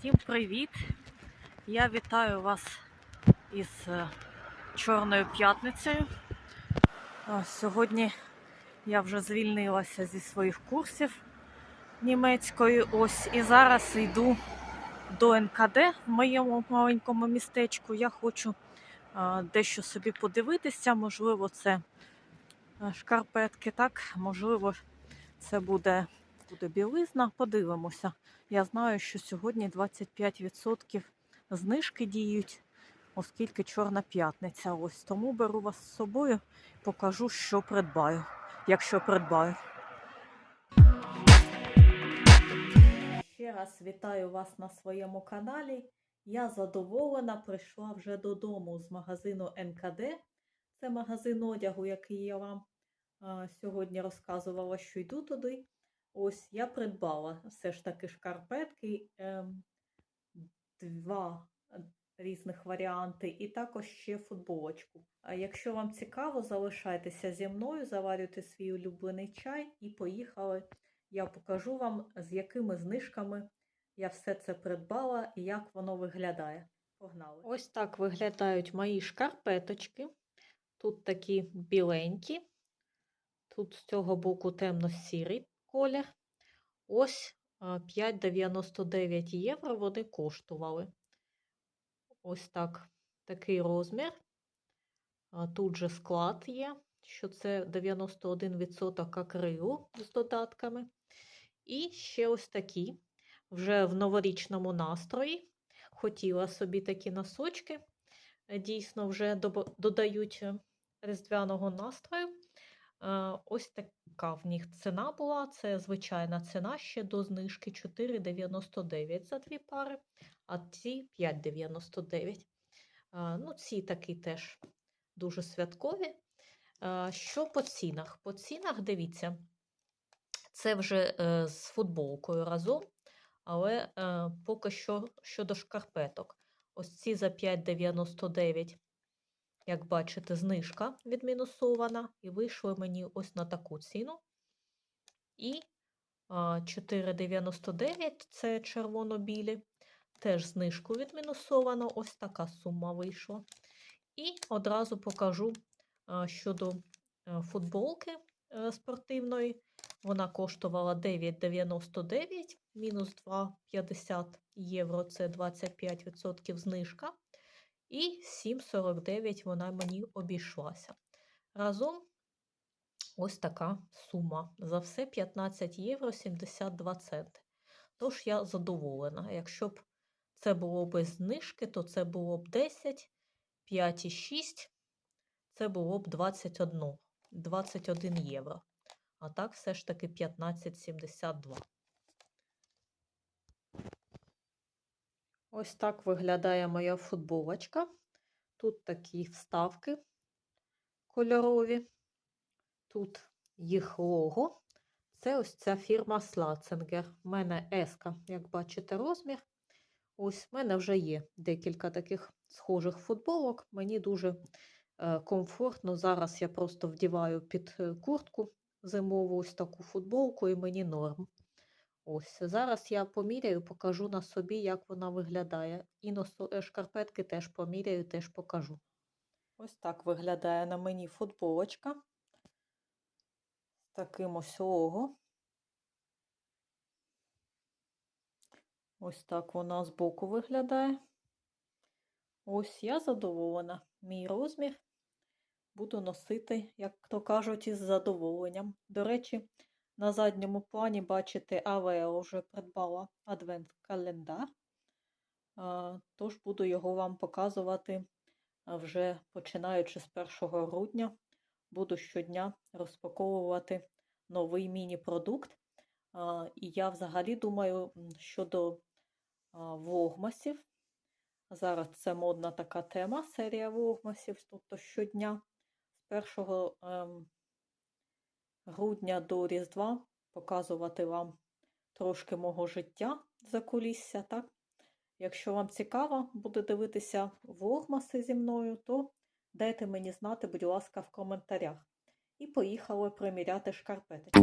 Всім привіт! Я вітаю вас із е, Чорною п'ятницею. Сьогодні я вже звільнилася зі своїх курсів німецької. Ось і зараз йду до НКД в моєму маленькому містечку. Я хочу дещо собі подивитися. Можливо, це е, шкарпетки, так, можливо, це буде, буде білизна. Подивимося. Я знаю, що сьогодні 25% знижки діють, оскільки Чорна п'ятниця. Ось тому беру вас з собою, покажу, що придбаю, якщо придбаю. Ще раз вітаю вас на своєму каналі. Я задоволена, прийшла вже додому з магазину НКД. Це магазин одягу, який я вам сьогодні розказувала, що йду туди. Ось я придбала все ж таки шкарпетки, ем, два різних варіанти, і також ще футболочку. А якщо вам цікаво, залишайтеся зі мною, заварюйте свій улюблений чай і поїхали. Я покажу вам, з якими знижками я все це придбала і як воно виглядає. Погнали! Ось так виглядають мої шкарпеточки. Тут такі біленькі, тут з цього боку темно-сірий колір. Ось а, 5,99 євро вони коштували. Ось так, такий розмір. Тут же склад є, що це 91% акрилу з додатками. І ще ось такі, вже в новорічному настрої. Хотіла собі такі носочки. Дійсно, вже додають е, різдвяного настрою. Е, Ось така в них ціна була. Це звичайна ціна ще до знижки 4,99 за дві пари, а ці 5,99. Е, Ну, ці такі теж дуже святкові. Е, Що по цінах? По цінах, дивіться, це вже з футболкою разом, але поки що щодо шкарпеток. Ось ці за 5,99 як бачите, знижка відмінусована, і вийшли мені ось на таку ціну. І 4,99 це червоно-білі, теж знижку відмінусовано, ось така сума вийшла. І одразу покажу щодо е, футболки е, спортивної. Вона коштувала 9,99, мінус 2,50 євро, це 25% знижка. І 7,49 вона мені обійшлася. Разом ось така сума. За все 15 євро 72 центи. Тож я задоволена. Якщо б це було без знижки, то це було б 10, 5,6, це було б 21, 21 євро. А так все ж таки 15,72. Ось так виглядає моя футболочка. Тут такі вставки кольорові. Тут їх лого. Це ось ця фірма Слаценгер. У мене еска, як бачите, розмір. Ось в мене вже є декілька таких схожих футболок. Мені дуже е, комфортно. Зараз я просто вдіваю під е, куртку зимову ось таку футболку, і мені норм. Ось зараз я поміряю, покажу на собі, як вона виглядає. І е, шкарпетки теж поміряю, теж покажу. Ось так виглядає на мені футболочка. З таким ось лого. Ось так вона збоку виглядає. Ось я задоволена. Мій розмір буду носити, як то кажуть, із задоволенням. До речі, на задньому плані, бачите, Авео вже придбала адвент-календар. Тож буду його вам показувати вже починаючи з 1 грудня. Буду щодня розпаковувати новий міні-продукт. І я взагалі думаю щодо влогмасів. Зараз це модна така тема, серія влогмасів, тобто щодня з 1 ем, грудня до Різдва показувати вам трошки мого життя за кулісся, так? Якщо вам цікаво буде дивитися вогмаси зі мною, то дайте мені знати, будь ласка, в коментарях. І поїхали приміряти шкарпеточки.